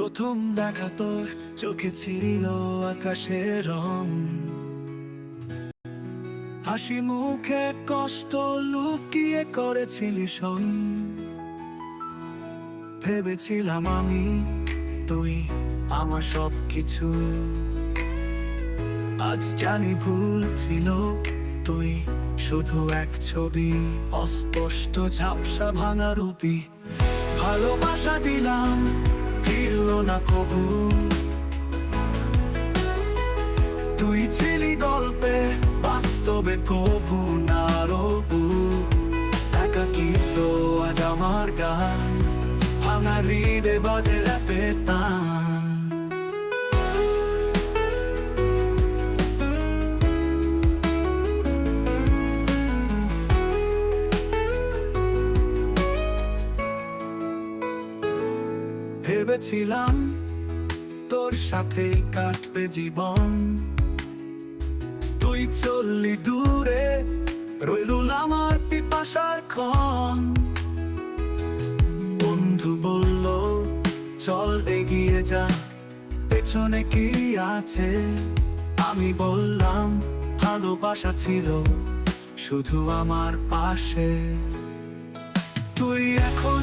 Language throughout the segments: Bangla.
প্রথম দেখা তোর চোখে ছিল আকাশের রং। হাসি মুখে কষ্ট লুকিয়ে করেছিলি সন। ভেবেছিলাম আমি তুই আমার সব কিছু আজ জানি ভুল ছিল তুই শুধু এক ছবি, অস্পষ্ট ঝাপসা ভাঙা রূপী। ভালোবাসা দিলাম ফিরল না কবু? তুই ছিলি গল্পে, বাস্তবে কবু না রবু একাকিত্ব আজ আমার গান, ভাঙা হৃদে বাজে র্যাপে তান। ভেবেছিলাম তোর সাথে কাটবে জীবন। তুই চললি দূরে রইলুল আমার পিপাসার ক্ষণ। বন্ধু বলল, চল এগিয়ে যা, পেছনে কি আছে? আমি বললাম, ভালোবাসা ছিল শুধু আমার পাশে। তুই এখন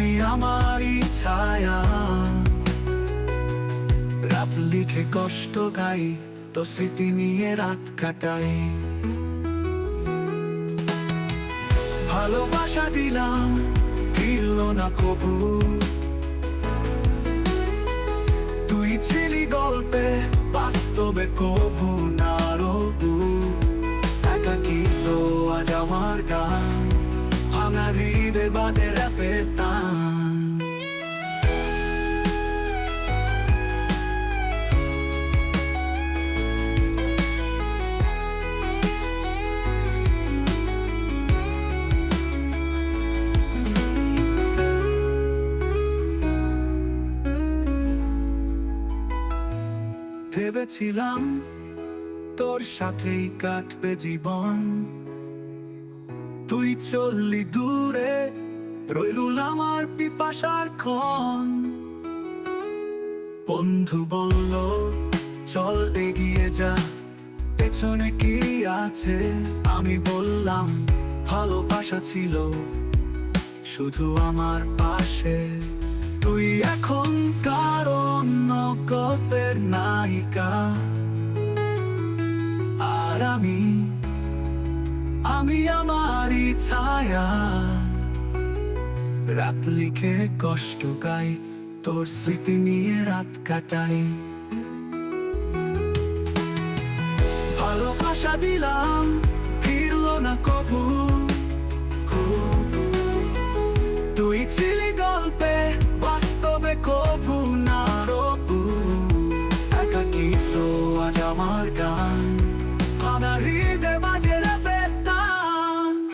আমি আমারই ছায়া রাত লিখে কষ্ট গাই, তো স্মৃতি নিয়ে রাত কাটাই। ভালোবাসা দিলাম, ফিরল না কবু। তুই ছিলি গল্পে, বাস্তবে কবু না রবু। একাকি তো আজ আমার গান। ভাঙা হৃদে বাজে ভেবেছিলাম তোর সাথেই কাটবে জীবন। তুই চললি দূরে আমার পিপাসার ক্ষণ। বন্ধু বলল, চল এগিয়ে যা, পেছনে কি আছে? আমি বললাম, ভালোবাসা ছিল শুধু আমার পাশে। তুই এখন নায়িকা। আর আমি আমি আমারই ছায়া। রাত লিখে কষ্ট গাই, তোর স্মৃতি নিয়ে রাত কাটাই। ভালোবাসা দিলাম আমার গান।